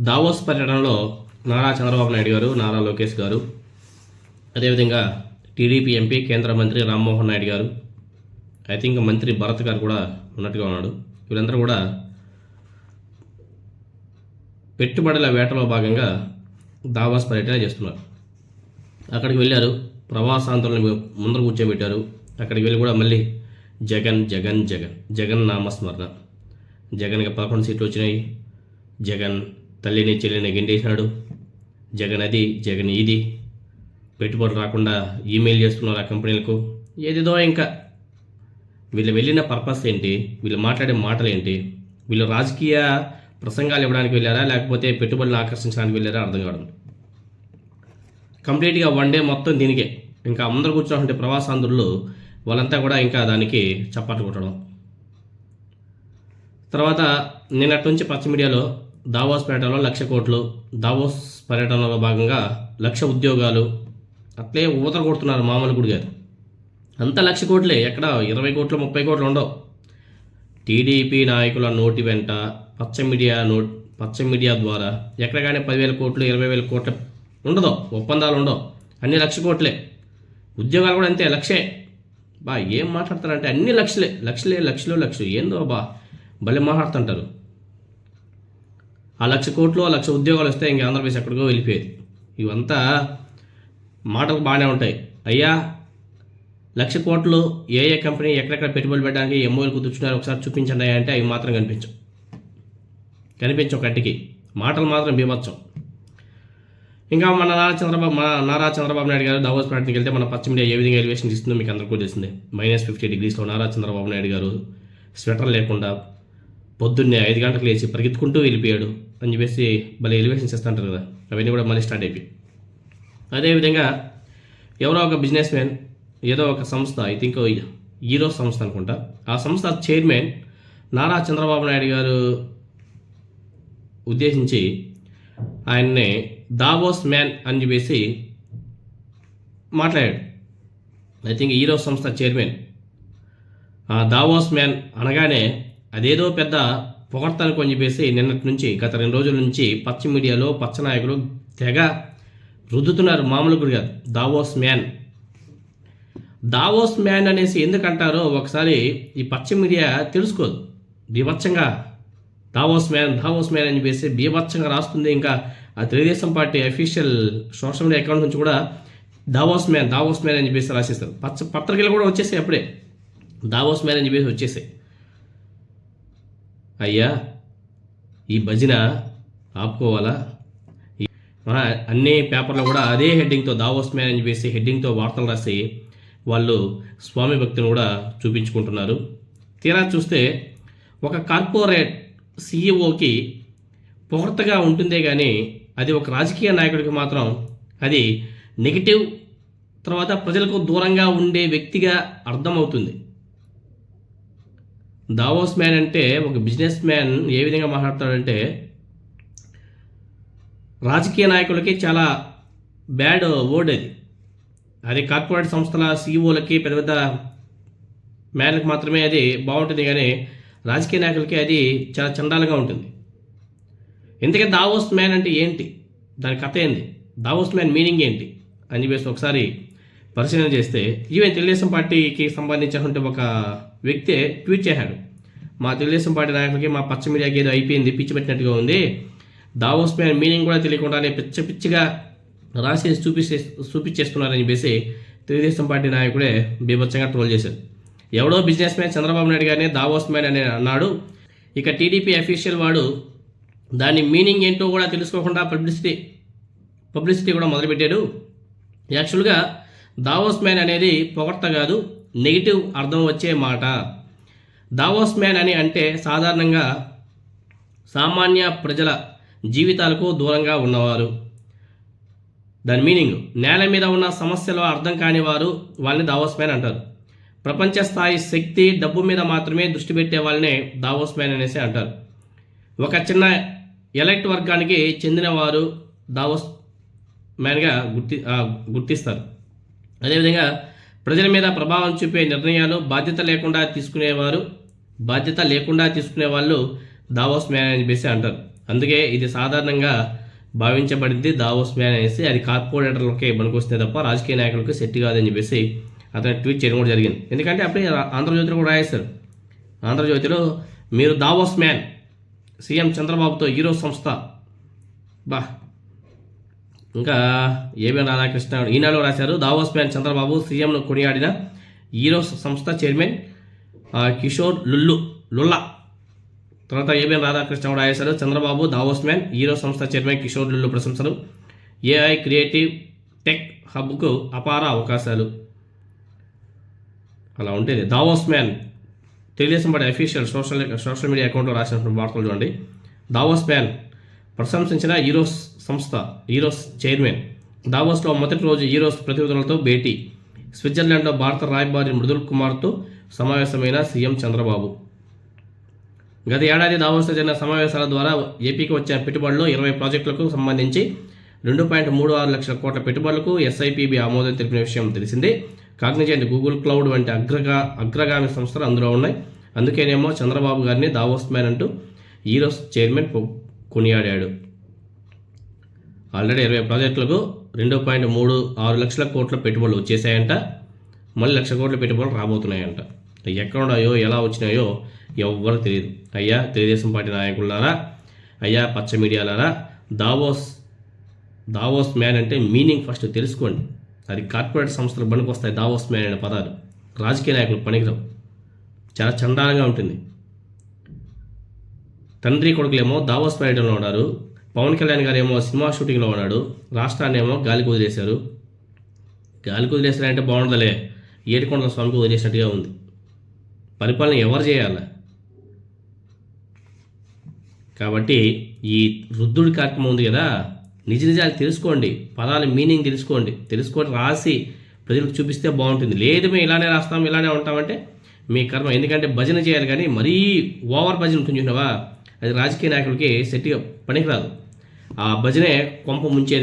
Davos పర్యటనలో నారా చంద్రబాబు నాయుడు గారు నారా లోకేష్ గారు అదేవిధంగా టీడీపీ ఎంపీ కేంద్ర మంత్రి రామ్మోహన్ నాయుడు గారు ఐ థింక్ మంత్రి భరత్ గారు కూడా ఉన్నట్టుగా ఉన్నాడు. వీళ్ళందరూ కూడా పెట్టుబడుల వేటలో భాగంగా దావాస్ పర్యటన చేస్తున్నారు. అక్కడికి వెళ్ళారు ప్రవాసాంతరులను ముందర కూర్చోబెట్టారు. అక్కడికి వెళ్ళి కూడా మళ్ళీ జగన్ జగన్ జగన్ జగన్ నామస్మరణ. జగన్కి పదకొండు సీట్లు వచ్చినాయి. జగన్ తల్లిని చెల్లిని గెండేశాడు జగన్ అది జగన్ ఇది పెట్టుబడి రాకుండా ఈమెయిల్ చేస్తున్నారు ఆ కంపెనీలకు. ఏదేదో ఇంకా. వీళ్ళు వెళ్ళిన పర్పస్ ఏంటి? వీళ్ళు మాట్లాడే మాటలు ఏంటి? వీళ్ళు రాజకీయ ప్రసంగాలు ఇవ్వడానికి వెళ్ళారా? లేకపోతే పెట్టుబడులను ఆకర్షించడానికి వెళ్ళారా? అర్థం కావడం కంప్లీట్గా వన్ డే మొత్తం దీనికే. ఇంకా అందరు కూర్చున్నటువంటి ప్రవాసాంధ్రులు వాళ్ళంతా కూడా ఇంకా దానికి చప్పట్లు కొట్టడం. తర్వాత నిన్నటి నుంచి పచ్చ మీడియాలో దావోస్ పర్యటనలో లక్ష కోట్లు దావోస్ పర్యటనలో భాగంగా లక్ష ఉద్యోగాలు అట్లే ఊతర కొడుతున్నారు మామూలు గుడి గారు. అంత లక్ష కోట్లే ఎక్కడ? ఇరవై కోట్లు ముప్పై కోట్లు ఉండవు. టీడీపీ నాయకుల నోటి వెంట పచ్చ మీడియా నోట్ పచ్చ మీడియా ద్వారా ఎక్కడ కానీ పదివేల కోట్లు ఇరవై వేల కోట్లు ఉండదు ఒప్పందాలు ఉండవు. అన్ని లక్ష కోట్లే. ఉద్యోగాలు కూడా అంతే లక్షే. బా ఏం మాట్లాడతారంటే అన్ని లక్షలే. లక్షలే లక్షలు లక్షలు. ఏందో బా భలే మాట్లాడుతుంటారు. ఆ లక్ష కోట్లు ఆ లక్ష ఉద్యోగాలు వస్తే ఇంక ఆంధ్రప్రదేశ్ ఎక్కడికో వెళ్ళిపోయేది. ఇవంతా మాటలు బాగానే ఉంటాయి. అయ్యా లక్ష కోట్లు ఏ ఏ కంపెనీ ఎక్కడెక్కడ పెట్టుబడి పెట్టడానికి ఎంఓలు కుదుర్చున్నారు ఒకసారి చూపించండి అంటే అవి మాత్రం కనిపించవు. కనిపించవు కట్టికి మాటలు మాత్రం బీభత్సం. ఇంకా మన నారా చంద్రబాబు మన నారా చంద్రబాబు నాయుడు గారు దావోస్ ప్రాంతానికి వెళ్తే మన పశ్చిమ ఇండియా ఏ విధంగా ఎలివేషన్ ఇస్తుందో మీకు అందరికీ కూడా తెలిసిందే. మైనస్ ఫిఫ్టీ డిగ్రీస్లో నారా చంద్రబాబు నాయుడు గారు స్వెటర్ లేకుండా పొద్దున్నే ఐదు గంటలకు లేచి పరిగెత్తుకుంటూ వెళ్ళిపోయాడు. అని చెప్పేసి భలే ఎలివేషన్స్ చేస్తుంటారు కదా. అవన్నీ కూడా మళ్ళీ స్టార్ట్ అయిపోయి. అదేవిధంగా ఎవరో ఒక బిజినెస్ మ్యాన్ ఏదో ఒక సంస్థ ఐ థింక్ ఈరో సంస్థ అనుకుంటా. ఆ సంస్థ చైర్మన్ నారా చంద్రబాబు నాయుడు గారు ఉద్దేశించి ఆయన్ని దావోస్ మ్యాన్ అని చెప్పేసి మాట్లాడాడు. ఐ థింక్ ఈరో సంస్థ చైర్మన్ ఆ దావోస్ మ్యాన్ అనగానే అదేదో పెద్ద పొగడతానికి అని చెప్పేసి నిన్నటి నుంచి గత రెండు రోజుల నుంచి పచ్చ మీడియాలో పచ్చ నాయకులు తెగ రుద్దుతున్నారు. మామూలు కూడా దావోస్ మ్యాన్. దావోస్ మ్యాన్ అనేసి ఎందుకంటారో ఒకసారి ఈ పచ్చ మీడియా తెలుసుకోదు. బీభత్సంగా దావోస్ మ్యాన్ దావోస్ మ్యాన్ అని చెప్పేసి బీభత్సంగా రాస్తుంది. ఇంకా ఆ Telugudesam party official social media account నుంచి కూడా దావోస్ మ్యాన్ దావోస్ మ్యాన్ అని చెప్పేసి రాసేస్తారు. పచ్చ పత్రికలు కూడా వచ్చేసాయి అప్పుడే. దావోస్ మ్యాన్ అని చెప్పేసి వచ్చేసాయి. అయ్యా ఈ భజన ఆపుకోవాలా? అన్ని పేపర్లో కూడా అదే హెడ్డింగ్తో దావోస్ మ్యాన్ అని చెప్పేసి హెడ్డింగ్తో వార్తలు రాసి వాళ్ళు స్వామి భక్తిని కూడా చూపించుకుంటున్నారు. తీరా చూస్తే ఒక కార్పొరేట్ సీఈఓకి పొగర్తగా ఉంటుందే కానీ అది ఒక రాజకీయ నాయకుడికి మాత్రం అది నెగిటివ్. తర్వాత ప్రజలకు దూరంగా ఉండే వ్యక్తిగా అర్థమవుతుంది. దావోస్ మ్యాన్ అంటే ఒక బిజినెస్ మ్యాన్ ఏ విధంగా మాట్లాడతాడంటే రాజకీయ నాయకులకి చాలా బ్యాడ్ వర్డ్ అది. అది కార్పొరేట్ సంస్థల సీఈఓలకి పెద్ద పెద్ద మ్యాన్లకు మాత్రమే అది బాగుంటుంది కానీ రాజకీయ నాయకులకి అది చాలా చండాలంగా ఉంటుంది. ఎందుకంటే దావోస్ మ్యాన్ అంటే ఏంటి? దాని కథ ఏంది? దావోస్ మ్యాన్ మీనింగ్ ఏంటి? అని చెప్పేసి ఒకసారి పరిశీలన చేస్తే ఈవెన్ తెలుగుదేశం పార్టీకి సంబంధించినటువంటి ఒక వ్యక్తే ట్వీట్ చేశాడు. మా తెలుగుదేశం పార్టీ నాయకులకి మా పచ్చ మీడియాకి ఏదో అయిపోయింది పిచ్చి పెట్టినట్టుగా ఉంది. దావోస్ మ్యాన్ మీనింగ్ కూడా తెలియకుండానే పిచ్చ పిచ్చిగా రాసేసి చూపిస్తే చూపించేస్తున్నారని చెప్పేసి తెలుగుదేశం పార్టీ నాయకుడే బీభత్సంగా ట్రోల్ చేశారు ఎవడో బిజినెస్ మ్యాన్ చంద్రబాబు నాయుడు గారిని దావోస్ మ్యాన్ అని అన్నాడు. ఇక టీడీపీ అఫీషియల్ వాడు దాని మీనింగ్ ఏంటో కూడా తెలుసుకోకుండా పబ్లిసిటీ పబ్లిసిటీ కూడా మొదలుపెట్టాడు. యాక్చువల్గా దావోస్ మ్యాన్ అనేది పొగడ్త కాదు. నెగిటివ్ అర్థం వచ్చే మాట. దావోస్ మ్యాన్ అని అంటే సాధారణంగా సామాన్య ప్రజల జీవితాలకు దూరంగా ఉన్నవారు. దాని మీనింగ్ నేల మీద ఉన్న సమస్యలు అర్థం కాని వారు వాళ్ళని దావోస్ మ్యాన్ అంటారు. ప్రపంచ స్థాయి శక్తి డబ్బు మీద మాత్రమే దృష్టి పెట్టే వాళ్ళనే దావోస్ మ్యాన్ అనేసి అంటారు. ఒక చిన్న ఎలక్ట్ వర్గానికి చెందినవారు దావోస్ మ్యాన్గా గుర్తి గుర్తిస్తారు. అదేవిధంగా ప్రజల మీద ప్రభావం చూపే నిర్ణయాలు బాధ్యత లేకుండా తీసుకునేవారు బాధ్యత లేకుండా తీసుకునే వాళ్ళు దావోస్ మ్యాన్ అని చెప్పేసి అంటారు. అందుకే ఇది సాధారణంగా భావించబడింది దావోస్ మ్యాన్ అనేసి. అది కార్పొరేటర్లకే పనికొస్తే తప్ప రాజకీయ నాయకులకు సెట్ కాదని చెప్పేసి అతను ట్వీట్ చేయడం కూడా జరిగింది. ఎందుకంటే అప్పుడే ఆంధ్రజ్యోతిలో కూడా రాయేశారు. ఆంధ్రజ్యోతిలో మీరు దావోస్ మ్యాన్ సీఎం చంద్రబాబుతో హీరో సంస్థ. బా ఇంకా ఏబిఎన్ రాధాకృష్ణ ఈనాడు రాశారు దావోస్ మ్యాన్ చంద్రబాబు సీఎంను కొనియాడిన హీరో సంస్థ చైర్మన్ కిషోర్ లుల్లు లుల్లా. తర్వాత ఏబిఎన్ రాధాకృష్ణ కూడా రాశారు చంద్రబాబు దావోస్ మ్యాన్ హీరో సంస్థ చైర్మన్ కిషోర్ లుల్లు ప్రశంసలు. ఏఐ క్రియేటివ్ టెక్ హబ్కు అపార అవకాశాలు. అలా ఉంటుంది Davos man Telugudesam party official social social media అకౌంట్లో రాసినటువంటి వార్తలు చూడండి. దావోస్ మ్యాన్ ప్రశంసించిన హీరోస్ సంస్థ హీరోస్ చైర్మన్. దావోస్లో మొదటి రోజు హీరోస్ ప్రతినిధులతో భేటీ. స్విట్జర్లాండ్లో భారత రాయబారి మృదుల్ కుమార్తో సమావేశమైన సీఎం చంద్రబాబు. గత ఏడాది దావోస్లో జరిగిన సమావేశాల ద్వారా ఏపీకి వచ్చిన పెట్టుబడులు ఇరవై ప్రాజెక్టులకు సంబంధించి రెండు పాయింట్ మూడు ఆరు లక్షల కోట్ల పెట్టుబడులకు ఎస్ఐపిబి ఆమోదం తెలిపిన విషయం తెలిసిందే. కాగ్నిజెంట్ గూగుల్ క్లౌడ్ వంటి అగ్రగా అగ్రగామి సంస్థలు అందులో ఉన్నాయి. అందుకేనేమో చంద్రబాబు గారిని దావోస్ మ్యాన్ అంటూ హీరోస్ చైర్మన్ కొనియాడాడు. ఆల్రెడీ ఇరవై ప్రాజెక్టులకు రెండు పాయింట్ మూడు ఆరు లక్షల కోట్ల పెట్టుబడులు వచ్చేసాయంట. మళ్ళీ లక్ష కోట్ల పెట్టుబడులు రాబోతున్నాయంట. ఎక్కడున్నాయో ఎలా వచ్చినాయో ఎవ్వరు తెలియదు. అయ్యా తెలుగుదేశం పార్టీ నాయకులారా అయ్యా పచ్చ మీడియాలారా దావోస్ దావోస్ మ్యాన్ అంటే మీనింగ్ ఫస్ట్ తెలుసుకోండి. అది కార్పొరేట్ సంస్థలు పనికి వస్తాయి దావోస్ మ్యాన్ అనే పదాలు. రాజకీయ నాయకులు పనికిరావు. చాలా చండాలంగా ఉంటుంది. తండ్రి కొడుకులేమో దావోస్ మ్యాన్లో ఉన్నారు. పవన్ కళ్యాణ్ గారు ఏమో సినిమా షూటింగ్లో ఉన్నాడు రాష్ట్రాన్ని ఏమో గాలికి వదిలేశారు. గాలికి వదిలేశారంటే బాగుండదులే ఏడుకొండల స్వామికి వదిలేసినట్టుగా ఉంది. పరిపాలన ఎవరు చేయాలి? కాబట్టి ఈ వృద్ధుడి కార్యక్రమం ఉంది కదా నిజ నిజాలు తెలుసుకోండి పదాల మీనింగ్ తెలుసుకోండి తెలుసుకొని రాసి ప్రజలకు చూపిస్తే బాగుంటుంది. లేదు మేము ఇలానే రాస్తాం ఇలానే ఉంటామంటే మీ కర్మ. ఎందుకంటే భజన చేయాలి కానీ మరీ ఓవర్ భజన ఉంటుంది చూసినావా? అది రాజకీయ నాయకులకి సెట్టిగా పనికిరాదు. ఆ భజనే కొంప ముంచేది